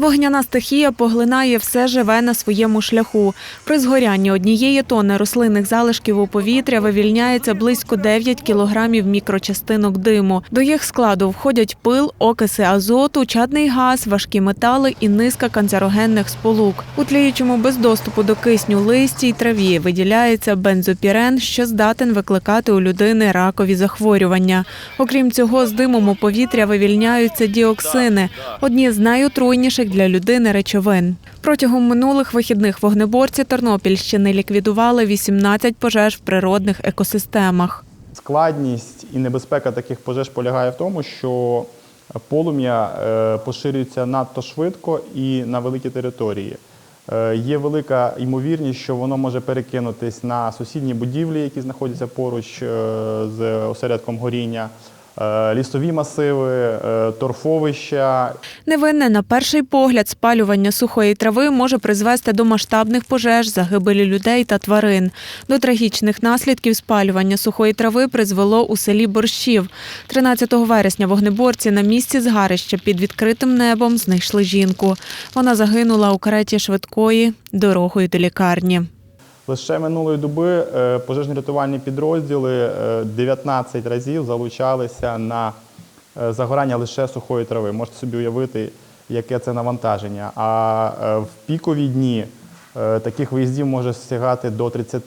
Вогняна стихія поглинає все живе на своєму шляху. При згорянні однієї тонни рослинних залишків у повітря вивільняється близько 9 кілограмів мікрочастинок диму. До їх складу входять пил, окиси азоту, чадний газ, важкі метали і низка канцерогенних сполук. У тліючому без доступу до кисню листі й траві виділяється бензопірен, що здатен викликати у людини ракові захворювання. Окрім цього, з димом у повітря вивільняються діоксини, одні з найотруйніших для людини речовин. Протягом минулих вихідних вогнеборці Тернопільщини ліквідували 18 пожеж в природних екосистемах. Складність і небезпека таких пожеж полягає в тому, що полум'я е, поширюється надто швидко і на великі території. Е, Є велика ймовірність, що воно може перекинутись на сусідні будівлі, які знаходяться поруч е, з осередком горіння, лісові масиви, е, торфовища Невинне на перший погляд спалювання сухої трави може призвести до масштабних пожеж, загибелі людей та тварин. До трагічних наслідків спалювання сухої трави призвело у селі Борщів. 13 вересня вогнеборці на місці згарища під відкритим небом знайшли жінку. Вона загинула у кареті швидкої дорогою до лікарні. Лише минулої доби е, пожежні рятувальні підрозділи е, 19 разів залучалися на е, загорання лише сухої трави. Можете собі уявити, яке це навантаження. А е, в пікові дні е, таких виїздів може сягати до 30.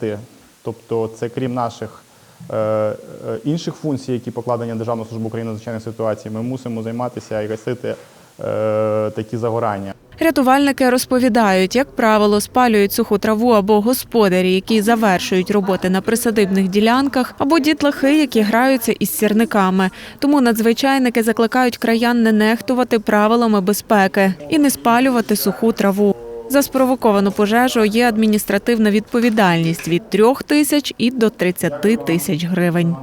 Тобто, це крім наших е, е, інших функцій, які покладені на Державну службу України з надзвичайних ситуацій, ми мусимо займатися і гасити е, такі загорання. Рятувальники розповідають, як правило, спалюють суху траву або господарі, які завершують роботи на присадибних ділянках, або дітлахи, які граються із сірниками. Тому надзвичайники закликають краян не нехтувати правилами безпеки і не спалювати суху траву. За спровоковану пожежу є адміністративна відповідальність від трьох тисяч і до 30 тисяч гривень.